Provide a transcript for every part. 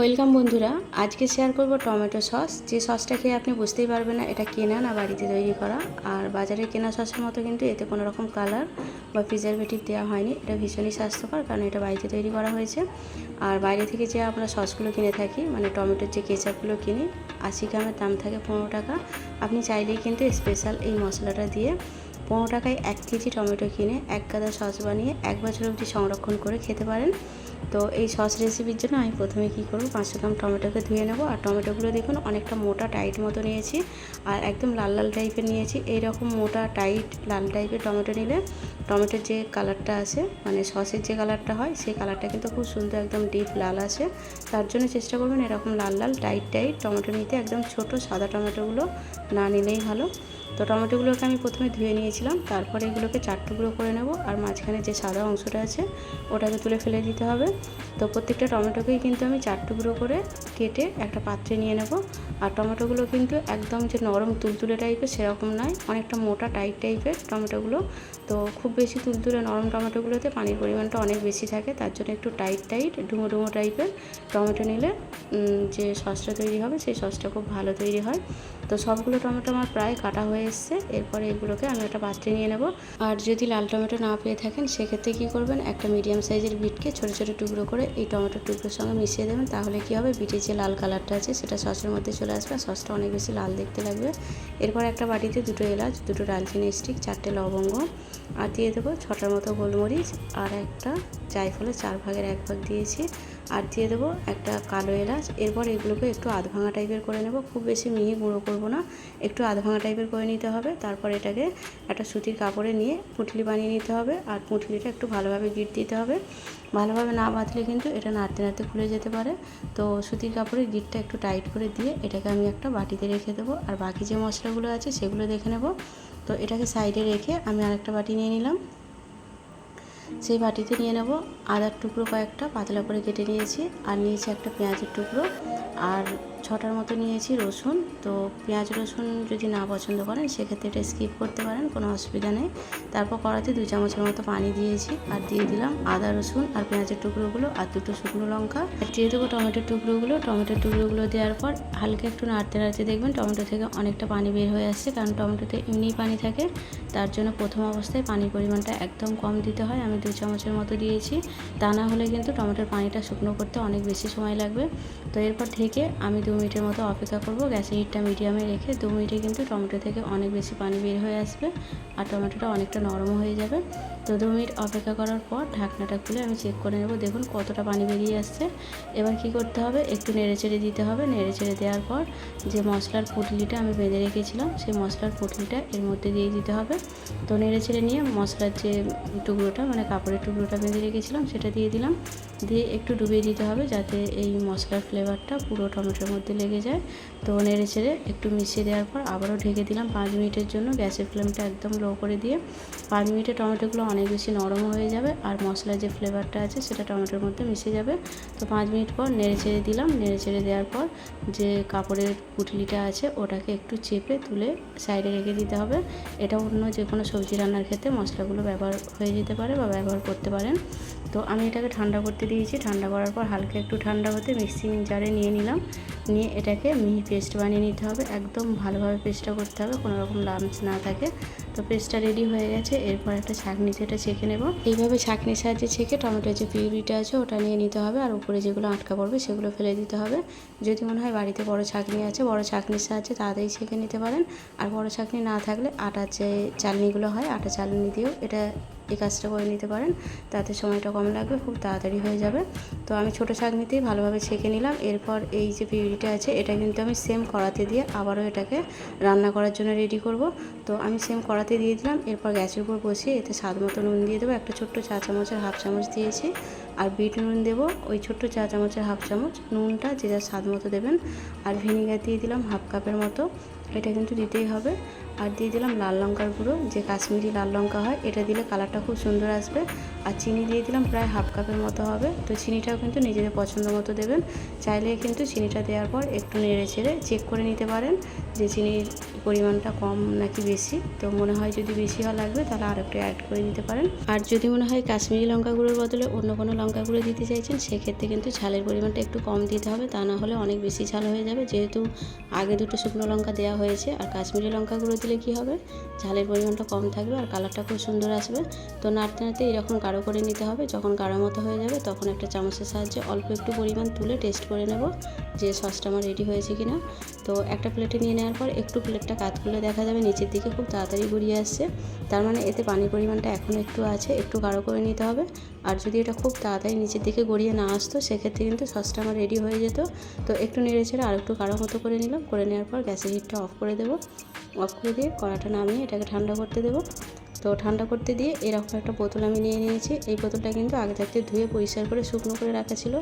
Welcome বন্ধুরা, আজকে share করব টমেটো সস। যে সসটা খেয়ে আপনি বুঝতেই পারবেন না, এটা কেনা না বাড়িতে তৈরি করা। আর বাজারে কেনা সসের মতো কিন্তু এতে কোনো রকম কালার বা প্রিজারভেটিভ দেওয়া হয়নি। এটা ভীষণই স্বাস্থ্যকর, কারণ এটা বাড়িতে তৈরি করা হয়েছে। আর বাইরে থেকে যে আমরা সসগুলো কিনে থাকি মানে টমেটোর যে কেচাপগুলো কিনি, আশি গ্রামের দাম থাকে পনেরো টাকা। আপনি চাইলেই কিন্তু স্পেশাল এই মশলাটা দিয়ে পনেরো টাকায় এক কেজি টমেটো কিনে এক গাদা সস বানিয়ে এক বছর অবধি সংরক্ষণ করে খেতে পারেন। তো এই সস রেসিপির জন্য আমি প্রথমে কি করব? পাঁচশো গ্রাম টমেটোকে ধুয়ে নেব। আর টমেটোগুলো দেখুন, অনেকটা মোটা, টাইট মতো নিয়েছি। আর একদম লাল লাল টাইপের নিয়েছি। এই রকম মোটা, টাইট, লাল টাইপের টমেটো নিলে টমেটোর যে কালারটা আসে মানে সসের যে কালারটা হয়, সেই কালারটা কিন্তু খুব সুন্দর একদম ডিপ লাল আসে। তার জন্য চেষ্টা করবেন এরকম লাল লাল, টাইট টাইট টমেটো নিতে। একদম ছোট সাদা টমেটোগুলো না নিলেই ভালো। তো টমেটোগুলোকে আমি প্রথমে ধুয়ে নিয়েছিলাম, তারপরে এগুলোকে চার টুকরো করে নেব আর মাঝখানে যে সাদা অংশটা আছে ওটাকে তুলে ফেলে দিতে হবে। তো প্রত্যেকটা টমেটোকেই কিন্তু আমি চার টুকরো করে কেটে একটা পাত্রে নিয়ে নেব। আর টমেটোগুলো কিন্তু একদম যে নরম তুলতুলে টাইপের সেরকম নয়, অনেকটা মোটা টাইট টাইপের টমেটোগুলো। তো খুব বেশি তুলতুলে নরম টমেটোগুলোতে পানির পরিমাণটা অনেক বেশি থাকে, তার জন্য একটু টাইট টাইট, ডুমো ডুমো টাইপের টমেটো নিলে যে সসটা তৈরি হবে সেই সসটা খুব ভালো তৈরি হয়। তো সবগুলো টমেটো আমার প্রায় কাটা হয়ে এসছে, এরপরে এগুলোকে আমি একটা পাত্রে নিয়ে নেব। আর যদি লাল টমেটো না পেয়ে থাকেন, সেক্ষেত্রে কী করবেন, একটা মিডিয়াম সাইজের বিটকে ছোটো ছোটো টুকরো করে এই টমেটোর টুকরোর সঙ্গে মিশিয়ে দেবেন। তাহলে কী হবে বিটের যে লাল কালারটা আছে, সেটা সসের মধ্যে চলে আসবে সসটা অনেক বেশি লাল দেখতে লাগবে। এরপর একটা বাটিতে দুটো এলাচ, দুটো ডালচিনি স্টিক, চারটে লবঙ্গ আর দিয়ে দেবো ছটার মতো গোলমরিচ আর একটা জায়ফলের চার ভাগের এক ভাগ দিয়েছি। আর দিয়ে দেবো একটা কালো এলাচ। এরপর এগুলোকে একটু আধ ভাঙা টাইপের করে নেব। খুব বেশি মিহি গুঁড়ো করব না। একটু আধ ভাঙা টাইপের করে নিতে হবে। তারপর এটাকে একটা সুতির কাপড়ে নিয়ে পুঁটলি বানিয়ে নিতে হবে। আর পুঁটলিটা একটু ভালোভাবে গিট দিতে হবে। ভালোভাবে না বাঁধলে কিন্তু এটা নাড়তে নাড়তে খুলে যেতে পারে। তো সুতির কাপড়ে গিটটা একটু টাইট করে দিয়ে এটাকে আমি একটা বাটিতে রেখে দেবো। আর বাকি যে মশলাগুলো আছে সেগুলো দেখে নেব। তো এটাকে সাইডে রেখে আমি আরেকটা বাটি নিয়ে নিলাম। সেই বাটিতে নিয়ে নেব আদার টুকরো কয়েকটা পাতলা করে কেটে নিয়েছি, আর নিয়েছি একটা পেঁয়াজের টুকরো, আর ছটার মতো নিয়েছি রসুন। তো পেঁয়াজ রসুন যদি না পছন্দ করেন, সেক্ষেত্রে এটা স্কিপ করতে পারেন, কোনো অসুবিধা নেই। তারপর কড়াতে দু চামচের মতো পানি দিয়েছি, আর দিয়ে দিলাম আদা, রসুন, আর পেঁয়াজের টুকরোগুলো, আর দুটো শুকনো লঙ্কা। আর দিয়ে দেবো টমেটোর টুকরোগুলো টমেটোর টুকরোগুলো দেওয়ার পর হালকা একটু নাড়তে নাড়তে দেখবেন টমেটো থেকে অনেকটা পানি বের হয়ে আসছে, কারণ টমেটোতে এমনিই পানি থাকে। তার জন্য প্রথম অবস্থায় পানির পরিমাণটা একদম কম দিতে হয়। আমি দু চামচের মতো দিয়েছি। তা না হলে কিন্তু টমেটোর পানিটা শুকনো করতে অনেক বেশি সময় লাগবে। তো এরপর থেকে আমি দু মিনিটের মতো অপেক্ষা করব। গ্যাসের হিটটা মিডিয়ামে রেখে দু মিনিটে কিন্তু টমেটো থেকে অনেক বেশি পানি বের হয়ে আসবে আর টমেটোটা অনেকটা নরম হয়ে যাবে। তো দু মিনিট অপেক্ষা করার পর ঢাকনাটা খুলে আমি চেক করে নেব। দেখুন কতটা পানি বেরিয়ে আসছে। এবার কি করতে হবে? একটু নেড়ে চেড়ে দিতে হবে। নেড়ে চেড়ে দেওয়ার পর যে মশলার পুটলিটা আমি বেঁধে রেখেছিলাম, সেই মশলার পুটলিটা এর মধ্যে দিয়ে দিতে হবে। তো নেড়ে চেড়ে নিয়ে মশলার যে টুকরোটা মানে কাপড়ের টুকরোটা বেঁধে রেখেছিলাম সেটা দিয়ে দিলাম। দিয়ে একটু ডুবিয়ে দিতে হবে যাতে এই মশলার ফ্লেভারটা পুরো টমেটোর মধ্যে লেগে যায়। তো নেড়ে ছেড়ে একটু মিশিয়ে দেওয়ার পর আবারও ঢেকে দিলাম পাঁচ মিনিটের জন্য গ্যাসের ফ্লেমটা একদম লো করে দিয়ে। পাঁচ মিনিটে টমেটোগুলো অনেক বেশি নরম হয়ে যাবে আর মশলার যে ফ্লেভারটা আছে সেটা টমেটোর মধ্যে মিশে যাবে। তো পাঁচ মিনিট পর নেড়ে ছেড়ে দিলাম। নেড়ে ছেড়ে দেওয়ার পর যে কাপড়ের পুটলিটা আছে ওটাকে একটু চেপে তুলে সাইডে রেখে দিতে হবে। এটা অন্য যে কোনো সবজি রান্নার ক্ষেত্রে মশলাগুলো ব্যবহার হয়ে যেতে পারে বা ব্যবহার করতে পারেন। তো আমি এটাকে ঠান্ডা করতে দিয়েছি। ঠান্ডা করার পর হালকা একটু ঠান্ডা হতে মিক্সিং জারে নিয়ে নিলাম। নিয়ে এটাকে মিহি পেস্ট বানিয়ে নিতে হবে। একদম ভালোভাবে পেস্টটা করতে হবে, কোনো রকম লামস না থাকে। তো পেস্টটা রেডি হয়ে গেছে। এরপর একটা ছাঁকনিতে এটা ছেঁকে নেব। এইভাবে ছাঁকনির সাহায্যে ছেঁকে টমেটোর যে পিউরিটা আছে, ওটা নিয়ে নিতে হবে। আর উপরে যেগুলো আটকা পড়বে, সেগুলো ফেলে দিতে হবে। যদি মনে হয় বাড়িতে বড় ছাঁকনি আছে, বড় ছাঁকনির সাহায্যে তাড়াতাড়ি ছেঁকে নিতে পারেন। আর বড় ছাঁকনি না থাকলে আটার যে চালনিগুলো হয়, আটা চালনি দিয়েও এটা এই কাজটা করে নিতে পারেন। তাতে সময়টা কম লাগবে, খুব তাড়াতাড়ি হয়ে যাবে। তো আমি ছোটো ছাঁকনিতেই ভালোভাবে ছেঁকে নিলাম। এরপর এই যে পিউরিটা আছে, এটা কিন্তু আমি সেম কড়াতে দিয়ে আবারও এটাকে রান্না করার জন্য রেডি করব। তো আমি সেম কড়াতে দিয়ে দিলাম। এরপর গ্যাসের উপর বসিয়ে এতে স্বাদ মতো নুন দিয়ে দেবো। একটা ছোট্ট চা চামচের হাফ চামচ দিয়েছি। আর বিট নুন দেবো। ওই ছোট্ট চা চামচের হাফ চামচ নুনটা যে যার স্বাদ মতো দেবেন। আর ভিনিগার দিয়ে দিলাম হাফ কাপের মতো। এটা কিন্তু দিতেই হবে। আর দিয়ে দিলাম লাল লঙ্কার গুঁড়ো, যে কাশ্মীরি লাল লঙ্কা হয়, এটা দিলে কালারটা খুব সুন্দর আসবে। আর চিনি দিয়ে দিলাম প্রায় হাফ কাপের মতো হবে। তো চিনিটাও কিন্তু নিজেদের পছন্দ মতো দেবেন। চাইলে কিন্তু চিনিটা দেওয়ার পর একটু নেড়ে ছেড়ে চেক করে নিতে পারেন যে চিনির পরিমাণটা কম নাকি বেশি। তো মনে হয় যদি বেশি হওয়া লাগবে তাহলে আর একটু অ্যাড করে নিতে পারেন। আর যদি মনে হয় কাশ্মীরি লঙ্কা গুঁড়োর বদলে অন্য কোনো লঙ্কা গুঁড়ো দিতে চাইছেন, সেক্ষেত্রে কিন্তু ঝালের পরিমাণটা একটু কম দিতে হবে। তা না হলে অনেক বেশি ঝাল হয়ে যাবে। যেহেতু আগে দুটো শুকনো লঙ্কা দেওয়া হয়েছে। আর কাশ্মীরি লঙ্কা গুঁড়ো দিলে কি হবে? ঝালের পরিমাণটা কম থাকবে আর কালারটা খুব সুন্দর আসবে। তো নাড়তে নাড়তে এরকম গাঢ় করে নিতে হবে। যখন গাঢ় মতো হয়ে যাবে তখন একটা চামচের সাহায্যে অল্প একটু পরিমাণ তুলে টেস্ট করে নেব যে সসটা আমার রেডি হয়েছে কি না তো একটা প্লেটে নিয়ে নেওয়ার পর একটু প্লেটটা কাত করলে দেখা যাবে, নিচের দিকে খুব তাড়াতাড়ি গড়িয়ে আসছে। তার মানে এতে পানির পরিমাণটা এখন একটু আছে, একটু গাঢ় করে নিতে হবে। আর যদি এটা খুব তাড়াতাড়ি নিচের দিকে গড়িয়ে না আসতো, সেক্ষেত্রে কিন্তু সসটা আমার রেডি হয়ে যেত। তো একটু নেড়ে ছেড়ে আর একটু গাঢ় মতো করে নিলাম। করে নেওয়ার পর গ্যাসের হিটটা অফ করে দেবো। অফ করে দিয়ে কড়াটা নামিয়ে এটাকে ঠান্ডা করতে দেবো। তো ঠান্ডা করতে দিয়ে এরকম একটা বোতল আমি নিয়ে নিয়েছি। এই বোতলটা কিন্তু আগে থাকতে ধুয়ে পরিষ্কার করে শুকনো করে রাখা ছিল।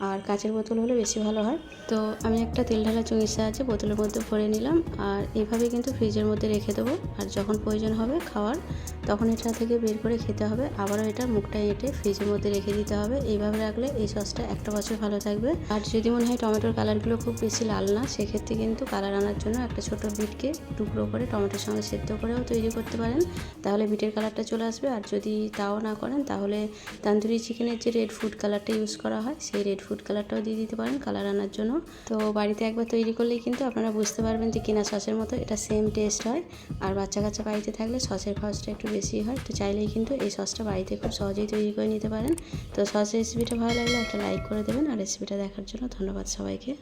আর কাঁচের বোতল হলে বেশি ভালো হয়। তো আমি একটা তেল ঢালা চুঙির সাহায্যে বোতলের মধ্যে ভরে নিলাম। আর এইভাবে কিন্তু ফ্রিজের মধ্যে রেখে দেবো। আর যখন প্রয়োজন হবে খাওয়ার, তখন এটা থেকে বের করে খেতে হবে। আবারও এটার মুখটা এঁটে ফ্রিজের মধ্যে রেখে দিতে হবে। এইভাবে রাখলে এই সসটা একটা বছর ভালো থাকবে। আর যদি মনে হয় টমেটোর কালারগুলো খুব বেশি লাল না, সেক্ষেত্রে কিন্তু কালার আনার জন্য একটা ছোট বিটকে টুকরো করে টমেটোর সঙ্গে সেদ্ধ করেও তৈরি করতে পারেন। তাহলে বিটের কালারটা চলে আসবে। আর যদি তাও না করেন, তাহলে তান্দুরি চিকেনের যে রেড ফুড কালারটা ইউজ করা হয়, সেই রেড ফুড কালারটাও দিয়ে দিতে পারেন, কালার আনার জন্য। তো বাড়িতে একবার তৈরি করলেই কিন্তু আপনারা বুঝতে পারবেন যে কিনা সসের মতো এটা সেম টেস্ট হয়। আর বাচ্চা কাচ্চা বাড়িতে থাকলে সসের খরচটা একটু বেশি হয়। তো চাইলেই কিন্তু এই সসটা বাড়িতে খুব সহজেই তৈরি করে নিতে পারেন। তো সস রেসিপিটা ভালো লাগলে একটা লাইক করে দেবেন। আর রেসিপিটা দেখার জন্য ধন্যবাদ সবাইকে।